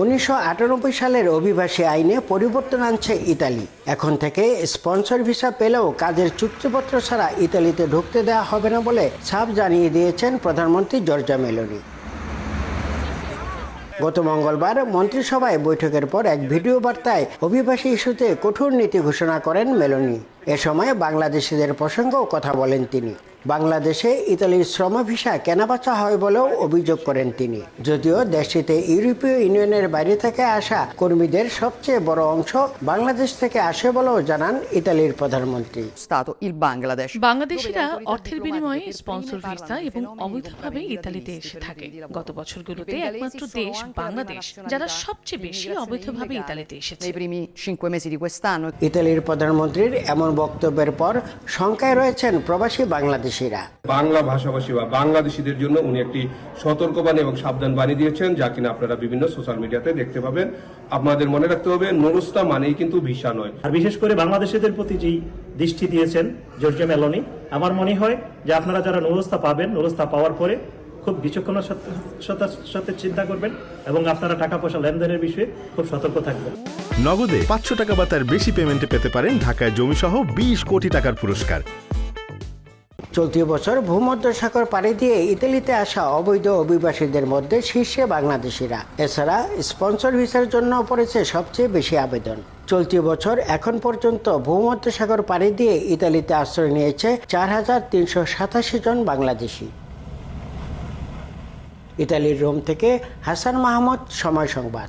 উনিশশো আটানব্বই সালের অভিবাসী আইনে পরিবর্তন আনছে ইতালি। এখন থেকে স্পন্সর ভিসা পেলেও কাজের চুক্তিপত্র ছাড়া ইতালিতে ঢুকতে দেওয়া হবে না বলে সাপ জানিয়ে দিয়েছেন প্রধানমন্ত্রী জর্জা মেলোনি। গত মঙ্গলবার মন্ত্রিসভায় বৈঠকের পর এক ভিডিও বার্তায় অভিবাসী ইস্যুতে কঠোর নীতি ঘোষণা করেন মেলোনি। এ সময় বাংলাদেশিদের প্রসঙ্গেও কথা বলেন তিনি। বাংলাদেশে ইতালির শ্রম ভিসা কেনাবেচা হয় বলেও অভিযোগ করেন তিনি। যদিও দেশটিতে ইউরোপীয় ইউনিয়নের বাইরে থেকে আসা কর্মীদের সবচেয়ে বড় অংশ বাংলাদেশ থেকে আসে বলেও জানান ইতালির প্রধানমন্ত্রী। Stato বাংলাদেশিরা অর্থের বিনিময়ে স্পন্সর ভিসা এবং অবৈধভাবে ইতালিতে এসে থাকে। গত বছরগুলোতে একমাত্র দেশ বাংলাদেশ যারা সবচেয়ে বেশি অবৈধভাবে ইতালিতে এসেছে। ইতালির প্রধানমন্ত্রীর এমন বক্তব্যের পর শঙ্কায় রয়েছেন প্রবাসী বাংলাদেশিরা। বাংলা ভাষাভাষী বা বাংলাদেশিদের জন্য উনি একটি সতর্কবাণী এবং সাবধান বাণী দিয়েছেন যা কিনা আপনারা বিভিন্ন সোশ্যাল মিডিয়াতে দেখতে পাবেন। আপনাদের মনে রাখতে হবে নুরুস্তা মানেই কিন্তু ভিসা নয়। আর বিশেষ করে বাংলাদেশিদের প্রতি যেই দৃষ্টি দিয়েছেন জর্জিয়া মেলনি আমার মনে হয় যে আপনারা যারা নুরস্তা পাবেন নুরস্তা পাওয়ার পরে খুব বিচক্ষণের সাথে- সাথে- সাথে চিন্তা করবেন এবং আপনারা টাকা পয়সা লেনদেনের বিষয়ে খুব সতর্ক থাকবেন। নগদে পাঁচশো টাকা বা তার বেশি পেমেন্টে পেতে পারেন ঢাকায় জমিসহ বিশ কোটি টাকার পুরস্কার। চলতি বছর ভূমধ্যসাগর পাড়ি দিয়ে ইতালিতে আসা অবৈধ অভিবাসীদের মধ্যে শীর্ষে বাংলাদেশিরা। এছাড়া স্পন্সর ভিসার জন্য পড়েছে সবচেয়ে বেশি আবেদন। চলতি বছর এখন পর্যন্ত ভূমধ্যসাগর পাড়ি দিয়ে ইতালিতে আশ্রয় নিয়েছে চার হাজার তিনশো সাতাশি জন বাংলাদেশি। ইতালির রোম থেকে হাসান মাহমুদ, সময় সংবাদ।